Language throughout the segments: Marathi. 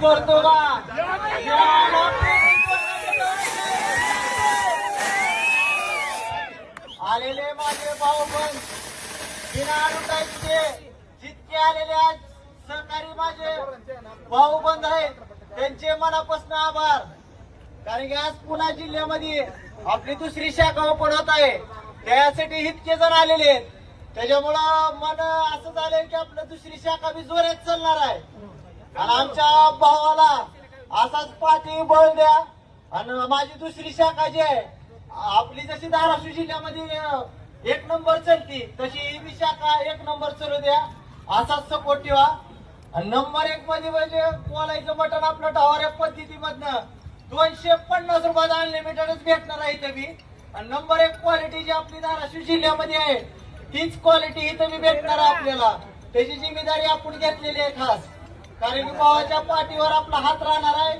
करतो का आलेले माझे भाऊ पण बिना लुटायचे जितके आलेले आज सहकारी माझे भाऊ बंद आहेत त्यांचे मनापासून आभार. कारण की आज पुणा जिल्ह्यामध्ये आपली दुसरी शाखा ओपन होत आहे. त्यासाठी इतके जण आलेले आहेत. त्याच्यामुळं मन असं झालंय की आपलं दुसरी शाखा बी जोरात चालणार आहे. आणि आमच्या भावाला असाच पाठी बळ द्या. आणि माझी दुसरी शाखा जी आहे आपली जशी धाराशिव जिल्ह्यामध्ये एक नंबर चलती तशी ही बी शाखा एक नंबर चालू द्या. असाच सपोर्ट ठेवा. आणि नंबर एक मध्ये म्हणजे बोलायचं मटण आपलं डवाऱ्या पद्धतीमधनं दोनशे पन्नास रुपयाला अनलिमिटेडच भेटणार आहे इथं बी. आणि नंबर एक क्वालिटी जी आपली धाराशिव जिल्ह्यामध्ये आहे तीच क्वालिटी इथं मी भेटणार आहे आपल्याला. त्याची जिम्मेदारी आपण घेतलेली आहे खास. कारण की भावाच्या पाठीवर आपला हात राहणार आहे.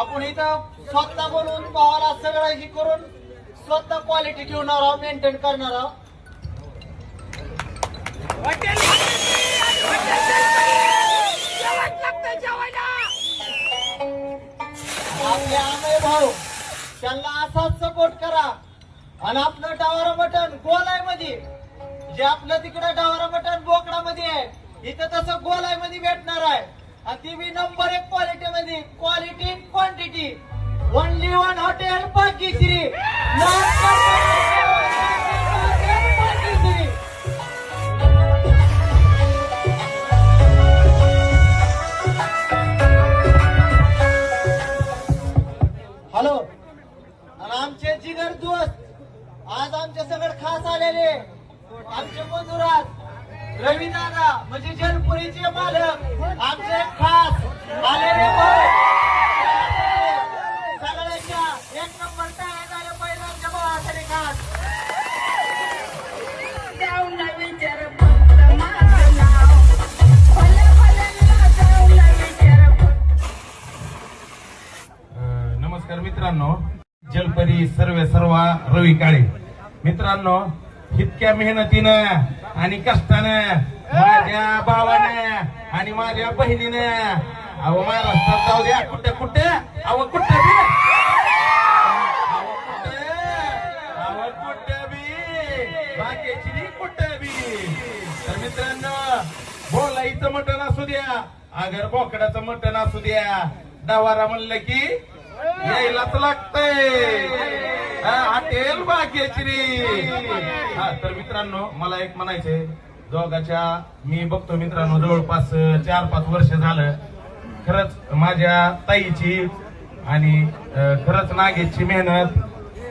आपण इथं स्वतः बनवून भावाला सगळं हे करून स्वतः क्वालिटी ठेवणार आहोत मेंटेन करणार आहोत. आपले आमय भाऊ त्यांना असाच सपोर्ट करा. आणि आपलं डावारा मटण आहे मध्ये जे आपलं तिकडं डावारा बटन बोकडामध्ये आहे इथं तसं गोलायमध्ये भेटणार आहे. आणि ती बी नंबर एक क्वालिटी मध्ये. Quality quantity only one hotel Pakishree hello आणि आमचे जिगर दोस्त आज आमच्या सगळं खास आलेले. आमचे मजुरात. रवी दादा म्हणजे जलपुरीचे मालक आमचे खास आलेले. सगळ्यांच्या एक नंबर पहिल्यांच्या भावासाठी खास. जाऊन विचार नमस्कार मित्रांनो. जलपरी सर्व सर्व रवी काळे. मित्रांनो इतक्या मेहनतीनं आणि कष्टानं माझ्या भावानं आणि माझ्या बहिणीनं. अहो महाराष्ट्रात जाऊ द्या. कुठे कुठे? अहो कुठे बी? अहो कुठे? अहो कुठे बी? बाकीची कुठे बी? तर मित्रांनो बोलायचं मटण असू द्या. अगर बोकडाचं मटण असू द्या. डवारा म्हणलं की यायलाच लागतंय. हा, भाग्याची हा तर मित्रांनो मला एक म्हणायचंय. दोघाच्या मी बघतो मित्रांनो जवळपास चार पाच वर्ष झालं. खरंच माझ्या ताईची आणि खरंच नागेशची मेहनत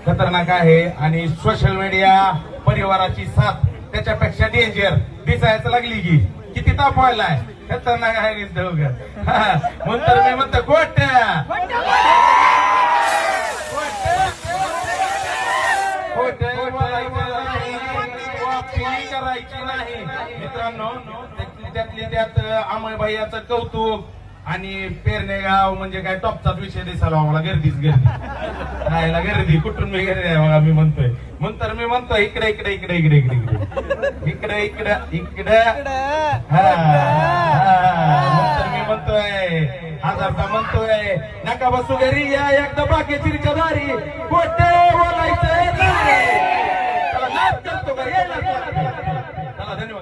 खतरनाक आहे. आणि सोशल मीडिया परिवाराची साथ त्याच्यापेक्षा डेंजर दिसायचं लागली की. किती ताप व्हायलाय. खतरनाक आहे दोघं. म्हणून तर मी म्हणतो गोट्या! करायची नाही. मित्रांनो त्यातली त्यात अमय भैयाचं कौतुक आणि पेरनेगाव म्हणजे काय टॉपचाच विषय दिसायला आम्हाला गर्दीच गर्दी. राहायला गर्दी कुठून मी गर्दी बघा मी म्हणतोय. म्हणतर मी म्हणतोय इकडे इकडे इकडे इकडे इकडे इकडे. इकडे इकडे इकडे. हा मी म्हणतोय हजारचा म्हणतोय नका बसू घरी या एकदा बाकी चिरच्या दारी